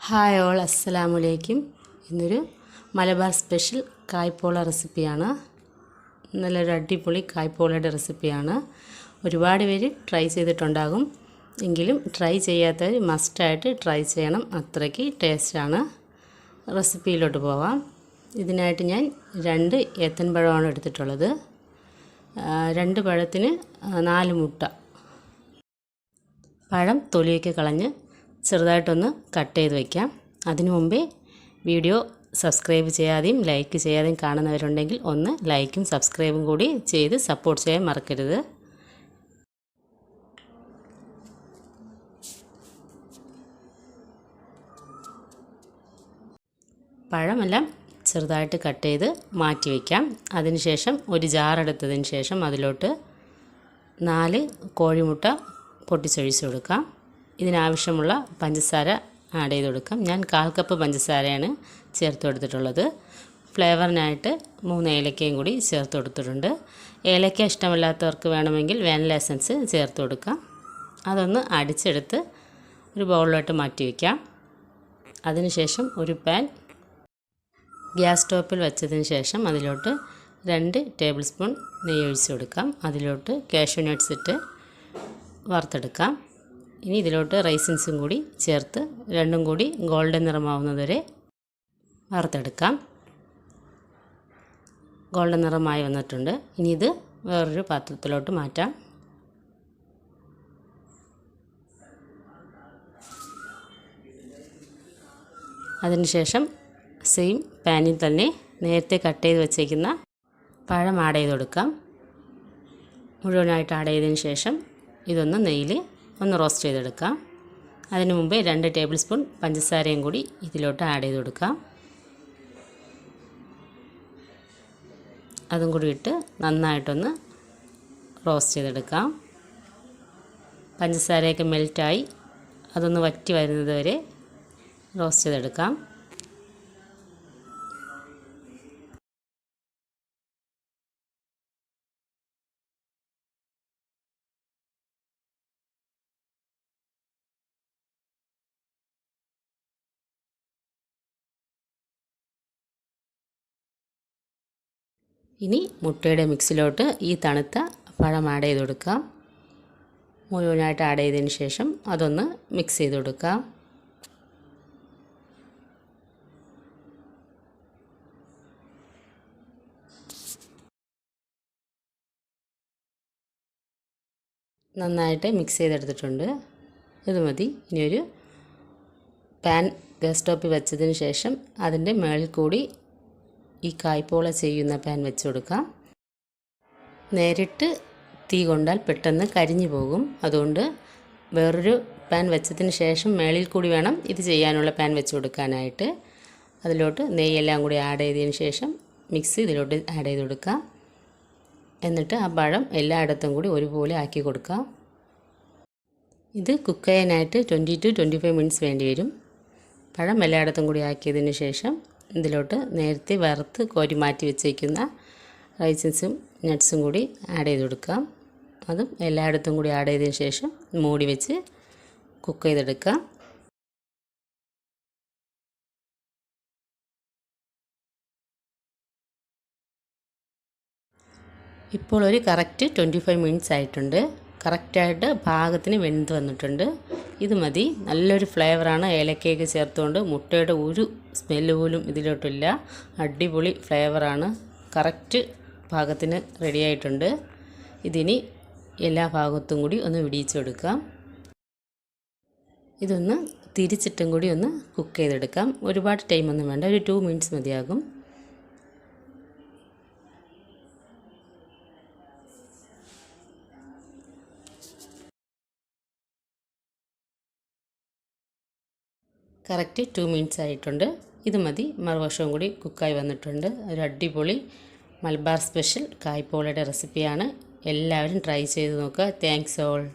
Hi all അസ്സലാമു അലൈക്കും. ഇന്നൊരു മലബാർ സ്പെഷ്യൽ കായ്പോള റെസിപ്പിയാണ്. നല്ലൊരു അടിപൊളി കായ്പോളയുടെ റെസിപ്പിയാണ്. ഒരുപാട് പേര് ട്രൈ ചെയ്തിട്ടുണ്ടാകും. എങ്കിലും ട്രൈ ചെയ്യാത്തവർ മസ്റ്റായിട്ട് ട്രൈ ചെയ്യണം. അത്രയ്ക്ക് ടേസ്റ്റാണ്. റെസിപ്പിയിലോട്ട് പോവാം. ഇതിനായിട്ട് ഞാൻ രണ്ട് ഏത്തൻ പഴമാണ് എടുത്തിട്ടുള്ളത്. രണ്ട് പഴത്തിന് നാല് മുട്ട. പഴം തൊലിയൊക്കെ കളഞ്ഞ് ചെറുതായിട്ടൊന്ന് കട്ട് ചെയ്ത് വയ്ക്കാം അതിനു മുമ്പേ വീഡിയോ സബ്സ്ക്രൈബ് ചെയ്യാതെയും ലൈക്ക് ചെയ്യാതെയും കാണുന്നവരുണ്ടെങ്കിൽ ഒന്ന് ലൈക്കും സബ്സ്ക്രൈബും കൂടി ചെയ്ത് സപ്പോർട്ട് ചെയ്യാൻ മറക്കരുത്. പഴമെല്ലാം ചെറുതായിട്ട് കട്ട് ചെയ്ത് മാറ്റി വയ്ക്കാം അതിനുശേഷം ഒരു ജാറെടുത്തതിന് ശേഷം അതിലോട്ട് നാല് കോഴിമുട്ട പൊട്ടിച്ചൊഴിച്ച് കൊടുക്കാം. ഇതിനാവശ്യമുള്ള പഞ്ചസാര ആഡ് ചെയ്ത് കൊടുക്കാം. ഞാൻ കാൽ കപ്പ് പഞ്ചസാരയാണ് ചേർത്ത് കൊടുത്തിട്ടുള്ളത്. ഫ്ലേവറിനായിട്ട് മൂന്ന് ഏലക്കയും കൂടി ചേർത്ത് കൊടുത്തിട്ടുണ്ട്. ഏലക്ക ഇഷ്ടമില്ലാത്തവർക്ക് വേണമെങ്കിൽ വാനില എസൻസ് ചേർത്ത് കൊടുക്കാം. അതൊന്ന് അടിച്ചെടുത്ത് ഒരു ബൗളിലോട്ട് മാറ്റി വയ്ക്കാം അതിനുശേഷം ഒരു പാൻ ഗ്യാസ് സ്റ്റോപ്പിൽ വെച്ചതിന് ശേഷം അതിലോട്ട് രണ്ട് ടേബിൾ സ്പൂൺ നെയ്യ് ഒഴിച്ച് കൊടുക്കാം. അതിലോട്ട് കാഷ്യൂ നട്ട്സ് ഇട്ട് വറുത്തെടുക്കാം. ഇനി ഇതിലോട്ട് റൈസിൻസും കൂടി ചേർത്ത് രണ്ടും കൂടി ഗോൾഡൻ നിറമാവുന്നതുവരെ വറുത്തെടുക്കാം. ഗോൾഡൻ നിറമായി വന്നിട്ടുണ്ട്. ഇനി ഇത് വേറൊരു പാത്രത്തിലോട്ട് മാറ്റാം. അതിനുശേഷം സെയിം പാനിൽ തന്നെ നേരത്തെ കട്ട് ചെയ്ത് വച്ചേക്കുന്ന പഴം ആഡ് ചെയ്ത് കൊടുക്കാം. മുഴുവനായിട്ട് ആഡ് ചെയ്തതിന് ശേഷം ഇതൊന്ന് നെയ്യിൽ ഒന്ന് റോസ്റ്റ് ചെയ്തെടുക്കാം. അതിന് മുമ്പേ രണ്ട് ടേബിൾ സ്പൂൺ പഞ്ചസാരയും കൂടി ഇതിലോട്ട് ആഡ് ചെയ്ത് കൊടുക്കാം. അതും കൂടി ഇട്ട് നന്നായിട്ടൊന്ന് റോസ്റ്റ് ചെയ്തെടുക്കാം. പഞ്ചസാരയൊക്കെ മെൽറ്റായി അതൊന്ന് വറ്റി വരുന്നത് വരെ റോസ്റ്റ് ചെയ്തെടുക്കാം. ഇനി മുട്ടയുടെ മിക്സിലോട്ട് ഈ തണുത്ത പഴം ആഡ് ചെയ്ത് കൊടുക്കാം മുഴുവനായിട്ട് ആഡ് ചെയ്തതിന് ശേഷം അതൊന്ന് മിക്സ് ചെയ്ത് കൊടുക്കാം നന്നായിട്ട് മിക്സ് ചെയ്തെടുത്തിട്ടുണ്ട്. ഇത് മതി. ഇനിയൊരു പാൻ ഗ്യാസ് സ്റ്റോപ്പിൽ വെച്ചതിന് ശേഷം അതിന്റെ മേളിൽ കൂടി ഈ കായ്പോള ചെയ്യുന്ന പാൻ വെച്ച് കൊടുക്കാം. നേരിട്ട് തീ കൊണ്ടാൽ പെട്ടെന്ന് കരിഞ്ഞു പോകും. അതുകൊണ്ട് വേറൊരു പാൻ വെച്ചതിന് ശേഷം മേളിൽ കൂടി വേണം ഇത് ചെയ്യാനുള്ള പാൻ വെച്ച് കൊടുക്കാനായിട്ട്. അതിലോട്ട് നെയ്യെല്ലാം കൂടി ആഡ് ചെയ്തതിന് ശേഷം മിക്സ് ഇതിലോട്ട് ആഡ് ചെയ്ത് കൊടുക്കാം. എന്നിട്ട് ആ പഴം എല്ലായിടത്തും കൂടി ഒരുപോലെ ആക്കി കൊടുക്കാം. ഇത് കുക്ക് ചെയ്യാനായിട്ട് twenty two twenty five minutes വേണ്ടി വരും. പഴം എല്ലായിടത്തും കൂടി ആക്കിയതിന് ശേഷം ഇതിലോട്ട് നേരത്തെ വറുത്ത് കോരി മാറ്റി വെച്ചേക്കുന്ന റൈസിൻസും നട്ട്സും കൂടി ആഡ് ചെയ്ത് കൊടുക്കാം. അതും എല്ലായിടത്തും കൂടി ആഡ് ചെയ്തതിന് ശേഷം മൂടി വെച്ച് കുക്ക് ചെയ്തെടുക്കാം. ഇപ്പോൾ ഒരു കറക്റ്റ് ട്വന്റി ഫൈവ് മിനിറ്റ്സ് ആയിട്ടുണ്ട്. കറക്റ്റായിട്ട് പാകത്തിന് വെന്ത് വന്നിട്ടുണ്ട്. ഇത് മതി. നല്ലൊരു ഫ്ലേവറാണ്. ഏലക്കയൊക്കെ ചേർത്തുകൊണ്ട് മുട്ടയുടെ ഒരു സ്മെല്ല് പോലും ഇതിലോട്ടില്ല. അടിപൊളി ഫ്ലേവറാണ്. കറക്റ്റ് പാകത്തിന് റെഡി ആയിട്ടുണ്ട് ഇതിനി എല്ലാ ഭാഗത്തും കൂടി ഒന്ന് വിടിയിച്ചെടുക്കാം. ഇതൊന്ന് തിരിച്ചിട്ടും കൂടി ഒന്ന് കുക്ക് ചെയ്തെടുക്കാം. ഒരുപാട് ടൈമൊന്നും വേണ്ട. ഒരു ടു മിനിറ്റ്സ് മതിയാകും. കറക്റ്റ് ടു മിനിറ്റ്സ് ആയിട്ടുണ്ട്. ഇത് മതി. മറുവശവും കൂടി കുക്കായി വന്നിട്ടുണ്ട്. ഒരു അടിപൊളി മലബാർ സ്പെഷ്യൽ കായ്പോളയുടെ റെസിപ്പിയാണ്. എല്ലാവരും ട്രൈ ചെയ്ത് നോക്കുക. Thanks all.